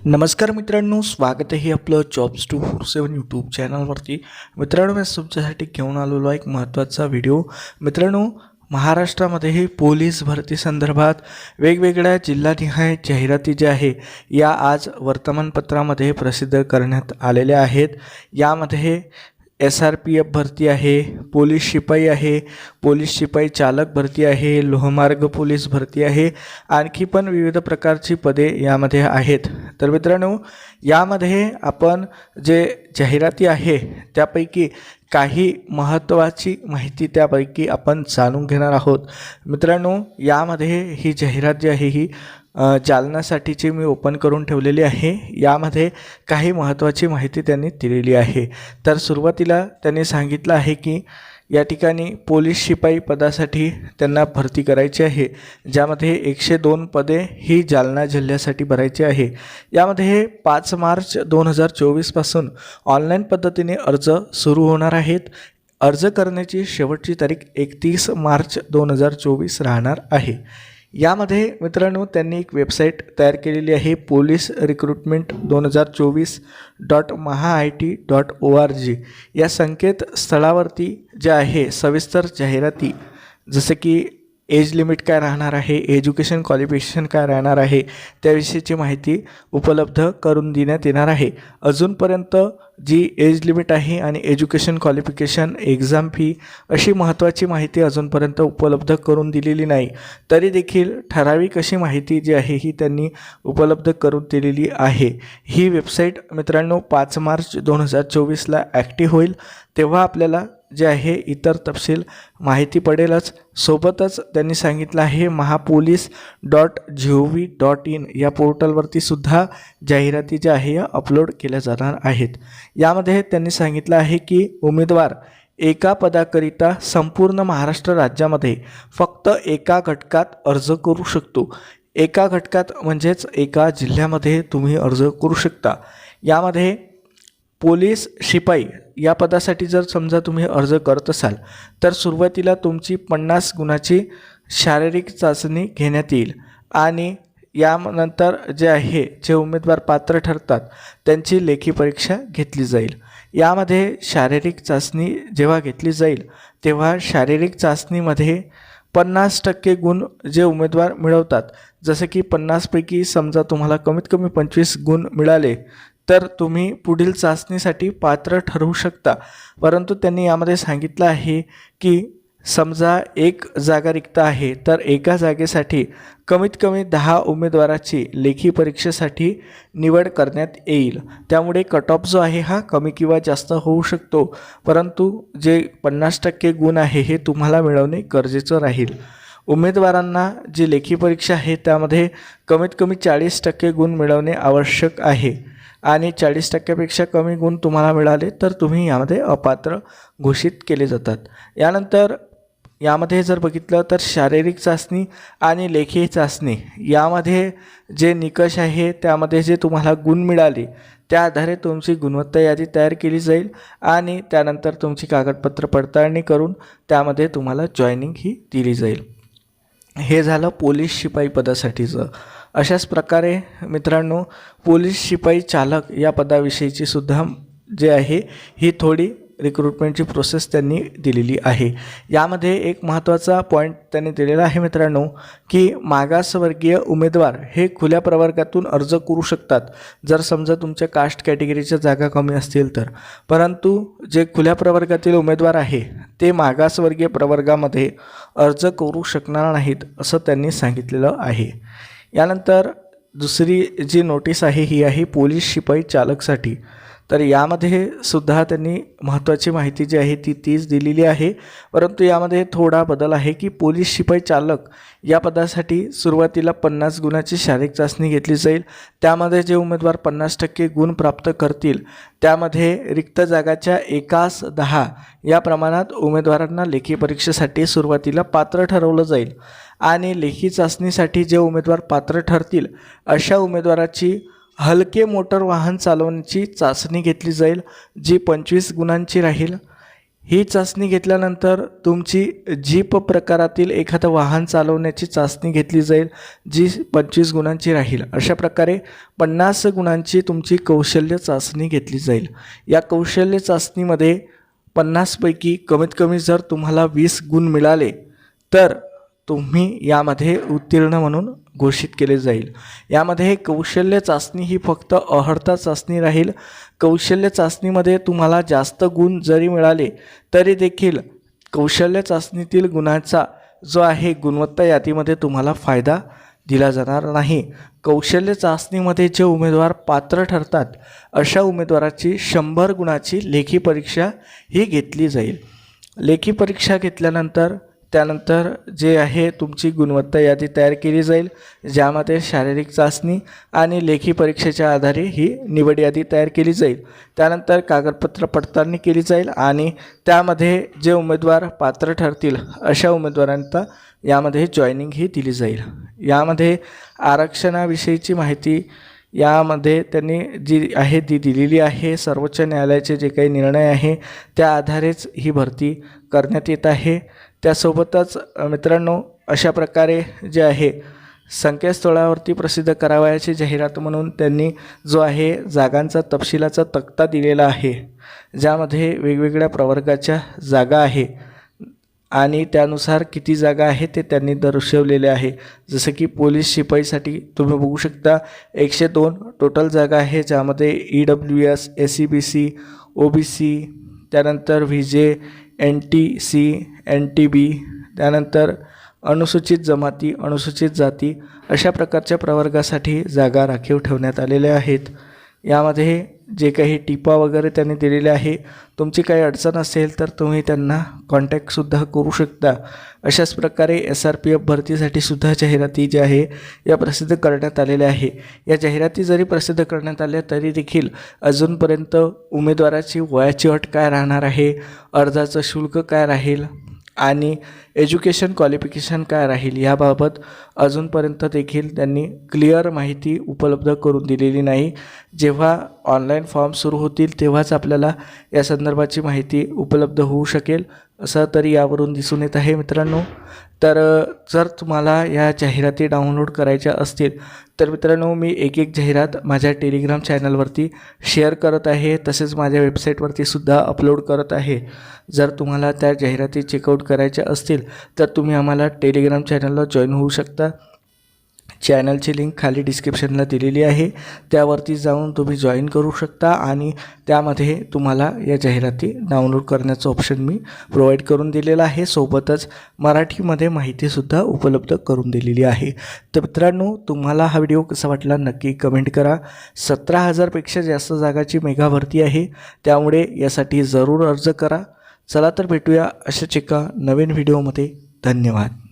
नमस्कार मित्रांनो स्वागत आहे आपलं jobs two four seven YouTube चॅनलवरती मित्रांनो मी तुमच्यासाठी घेऊन आलेलो एक महत्त्वाचा व्हिडिओ मित्रांनो महाराष्ट्रामध्ये पोलीस भरती संदर्भात वेगवेगळ्या जिल्हानिहाय जाहिराती ज्या आहे या आज वर्तमानपत्रामध्ये प्रसिद्ध करण्यात आलेल्या आहेत. यामध्ये एस आर पी एफ भरती आहे पोलीस शिपाई आहे पोलीस शिपाई चालक भरती आहे लोहमार्ग पोलीस भरती आहे आणखी पण विविध प्रकारची पदे यामध्ये आहेत. तर मित्रांनो यामध्ये आपण जे जाहिराती आहे त्यापैकी काही महत्त्वाची माहिती त्यापैकी आपण जाणून घेणार आहोत. मित्रांनो यामध्ये ही जाहिरात जी आहे ही जालनासाठीची मी ओपन करून ठेवलेली आहे. यामध्ये काही महत्त्वाची माहिती त्यांनी दिलेली आहे. तर सुरुवातीला त्यांनी सांगितलं आहे की या ठिकाणी पोलीस शिपाई पदासाठी त्यांना भरती करायची आहे. ज्यामध्ये एकशे दोन पदे ही जालना जिल्ह्यासाठी भरायची आहे. यामध्ये पाच मार्च दोन हजार चोवीसपासून ऑनलाईन पद्धतीने अर्ज सुरू होणार आहेत. अर्ज करण्याची शेवटची तारीख एकतीस मार्च दोन हजार चोवीस राहणार आहे. यामध्ये मित्रांनो त्यांनी एक वेबसाईट तयार केलेली आहे पोलीस रिक्रुटमेंट दोन हजार चोवीस dot Maha I T dot O R G. या संकेतस्थळावरती जे आहे सविस्तर जाहिराती जसे की एज लिमिट काय राहणार आहे? एज्युकेशन क्वालिफिकेशन काय राहणार आहे? त्याविषयीची माहिती उपलब्ध करून देण्यात येणार आहे. अजूनपर्यंत जी एज लिमिट आहे आणि एज्युकेशन क्वालिफिकेशन एक्झाम फी अशी महत्त्वाची माहिती अजूनपर्यंत उपलब्ध करून दिलेली नाही. तरी देखील ठराविक अशी माहिती जी आहे ही त्यांनी उपलब्ध करून दिलेली आहे. ही वेबसाईट मित्रांनो पाच मार्च दोन हजार चोवीसला ॲक्टिव्ह होईल. तेव्हा आपल्याला जे आहे इतर तपशील माहिती पडेलच. सोबतच त्यांनी सांगितलं आहे Mahapolice dot G O V dot in या पोर्टलवरती सुद्धा जाहिराती ज्या आहे या अपलोड केल्या जाणार आहेत. यामध्ये त्यांनी सांगितलं आहे की उमेदवार एका पदाकरिता संपूर्ण महाराष्ट्र राज्यामध्ये फक्त एका घटकात अर्ज करू शकतो. एका घटकात म्हणजेच एका जिल्ह्यामध्ये तुम्ही अर्ज करू शकता. यामध्ये पोलीस शिपाई या पदासाठी जर समजा तुम्ही अर्ज करत असाल तर सुरुवातीला तुमची पन्नास गुणाची शारीरिक चाचणी घेण्यात येईल आणि यानंतर जे आहे जे उमेदवार पात्र ठरतात त्यांची लेखी परीक्षा घेतली जाईल. यामध्ये शारीरिक चाचणी जेव्हा घेतली जाईल तेव्हा शारीरिक चाचणीमध्ये पन्नास टक्के गुण जे उमेदवार मिळवतात जसे की पन्नासपैकी समजा तुम्हाला कमीत कमी पंचवीस गुण मिळाले तर तुम्ही पुढील चाचणीसाठी पात्र ठरवू शकता. परंतु त्यांनी यामध्ये सांगितलं आहे की समजा एक जागा रिक्त आहे तर एका जागेसाठी कमीत कमी दहा उमेदवाराची लेखी परीक्षेसाठी निवड करण्यात येईल. त्यामुळे कट ऑफ जो आहे हा कमी किंवा जास्त होऊ शकतो. परंतु जे पन्नास टक्के गुण आहे हे तुम्हाला मिळवणे गरजेचं राहील. उमेदवारांना जी लेखी परीक्षा आहे त्यामध्ये कमीत कमी चाळीस टक्के गुण मिळवणे आवश्यक आहे. आणि चाळीस टक्क्यापेक्षा कमी गुण तुम्हाला मिळाले तर तुम्ही यामध्ये अपात्र घोषित केले जातात. यानंतर यामध्ये जर बघितलं तर शारीरिक चाचणी आणि लेखी चाचणी यामध्ये जे निकष आहे त्यामध्ये जे तुम्हाला गुण मिळाले त्या आधारे तुमची गुणवत्ता यादी तयार केली जाईल आणि त्यानंतर तुमची कागदपत्र पडताळणी करून त्यामध्ये तुम्हाला जॉईनिंग ही दिली जाईल. हे झालं पोलीस शिपाई पदासाठीचं. अशाच प्रकारे मित्रांनो पोलीस शिपाई चालक या पदाविषयीची सुद्धा जे आहे ही थोडी रिक्रुटमेंटची प्रोसेस त्यांनी दिलेली आहे. यामध्ये एक महत्त्वाचा पॉईंट त्यांनी दिलेला आहे मित्रांनो की मागासवर्गीय उमेदवार हे खुल्या प्रवर्गातून अर्ज करू शकतात. जर समजा तुमच्या कास्ट कॅटेगरीच्या जागा कमी असतील तर. परंतु जे खुल्या प्रवर्गातील उमेदवार आहे ते मागासवर्गीय प्रवर्गामध्ये अर्ज करू शकणार नाहीत असं त्यांनी सांगितलेलं आहे. यानंतर दुसरी जी नोटीस आहे ही आहे पोलीस शिपाई चालकसाठी. तर यामध्ये सुद्धा त्यांनी महत्त्वाची माहिती जी आहे ती तीच दिलेली आहे. परंतु यामध्ये थोडा बदल आहे की पोलीस शिपाई चालक या पदासाठी सुरुवातीला पन्नास गुणाची शारीरिक चाचणी घेतली जाईल. त्यामध्ये जे उमेदवार पन्नास टक्के गुण प्राप्त करतील त्यामध्ये रिक्त जागाच्या एकास दहा या प्रमाणात उमेदवारांना लेखी परीक्षेसाठी सुरुवातीला पात्र ठरवलं जाईल. आणि लेखी चाचणीसाठी जे उमेदवार पात्र ठरतील अशा उमेदवाराची हलके मोटर वाहन चालवण्याची चाचणी घेतली जाईल जी पंचवीस गुणांची राहील. ही चाचणी घेतल्यानंतर तुमची जीप प्रकारातील एखादं वाहन चालवण्याची चाचणी घेतली जाईल जी पंचवीस गुणांची राहील. अशा प्रकारे पन्नास गुणांची तुमची कौशल्य चाचणी घेतली जाईल. या कौशल्य चाचणीमध्ये पन्नासपैकी कमीत कमी जर तुम्हाला वीस गुण मिळाले तर तुम्ही यामध्ये उत्तीर्ण म्हणून घोषित केले जाईल. यामध्ये कौशल्य चाचणी ही फक्त अहर्ता चाचणी राहील. कौशल्य चाचणीमध्ये तुम्हाला जास्त गुण जरी मिळाले तरी देखील कौशल्य चाचणीतील गुणांचा जो आहे गुणवत्ता यादीमध्ये तुम्हाला फायदा दिला जाणार नाही. कौशल्य चाचणीमध्ये जे उमेदवार पात्र ठरतात अशा उमेदवाराची शंभर गुणाची लेखी परीक्षा ही घेतली जाईल. लेखी परीक्षा घेतल्यानंतर त्यानंतर जे आहे तुमची गुणवत्ता यादी तयार केली जाईल ज्यामध्ये शारीरिक चाचणी आणि लेखी परीक्षेच्या आधारे ही निवड यादी तयार केली जाईल. त्यानंतर कागदपत्र पडताळणी केली जाईल आणि त्यामध्ये जे उमेदवार पात्र ठरतील अशा उमेदवारांना यामध्ये जॉईनिंग ही दिली जाईल. यामध्ये आरक्षणाविषयीची माहिती यामध्ये त्यांनी जी आहे ती दिलेली आहे. सर्वोच्च न्यायालयाचे जे काही निर्णय आहे त्या आधारेच ही भरती करण्यात येत आहे. त्यासोबतच मित्रांनो अशा प्रकारे जे आहे संकेतस्थळावरती प्रसिद्ध करावयाची जाहिरात म्हणून त्यांनी जो आहे जागांचा तपशिलाचा तक्ता दिलेला आहे. ज्यामध्ये वेगवेगळ्या प्रवर्गाच्या जागा आहे आणि त्यानुसार किती जागा आहे ते त्यांनी दर्शवलेले आहे. जसं की पोलीस शिपाईसाठी तुम्ही बघू शकता एकशे दोन टोटल जागा आहे ज्यामध्ये E W S S C B C O B C त्यानंतर V J N T C N T B त्यानंतर अनुसूचित जमाती अनुसूचित जाती अशा प्रकारच्या प्रवर्गासाठी जागा राखीव ठेवण्यात आलेल्या आहेत. यामध्ये जे काही टिपा वगैरे त्यांनी दिलेले आहे तुमची काही अडचण असेल तर तुम्ही त्यांना कॉन्टॅक्टसुद्धा करू शकता. अशाच प्रकारे एस आर पी एफ भरतीसाठी सुद्धा जाहिराती ज्या आहे या प्रसिद्ध करण्यात आलेल्या आहे. या जाहिराती जरी प्रसिद्ध करण्यात आल्या तरी देखील अजूनपर्यंत उमेदवाराची वयाची अट काय राहणार आहे? अर्जाचं शुल्क काय राहील? आणि एज्युकेशन क्वालिफिकेशन काय राहील याबाबत अजूनपर्यंत देखील त्यांनी क्लिअर माहिती उपलब्ध करून दिलेली नाही. जेव्हा ऑनलाईन फॉर्म सुरू होतील तेव्हाच आपल्याला या संदर्भाची माहिती उपलब्ध होऊ शकेल. असं तरी यावरून दिसून येत आहे मित्रांनो. तर जर तुम्हाला या जाहिराती डाउनलोड करायच्या असतील तर मित्रांनो मी एक एक जाहिरात माझ्या टेलिग्राम चॅनलवरती शेअर करत आहे. तसेच माझ्या वेबसाईटवरती सुद्धा अपलोड करत आहे. जर तुम्हाला त्या जाहिराती चेकआउट करायच्या असतील तर तुम्ही आम्हाला टेलिग्राम चॅनलला जॉईन होऊ शकता. चॅनलची लिंक खाली डिस्क्रिप्शनला दिलेली आहे. त्यावरती जाऊन तुम्ही जॉईन करू शकता आणि त्यामध्ये तुम्हाला या जाहिराती डाउनलोड करण्याचं ऑप्शन मी प्रोव्हाइड करून दिलेलं आहे. सोबतच मराठीमध्ये माहितीसुद्धा उपलब्ध करून दिलेली आहे. तर मित्रांनो तुम्हाला हा व्हिडिओ कसा वाटला नक्की कमेंट करा. सतरा हजारपेक्षा जास्त जागाची मेगा भरती आहे. त्यामुळे यासाठी जरूर अर्ज करा. चला तर भेटूया अशाच एका नवीन व्हिडिओमध्ये. धन्यवाद.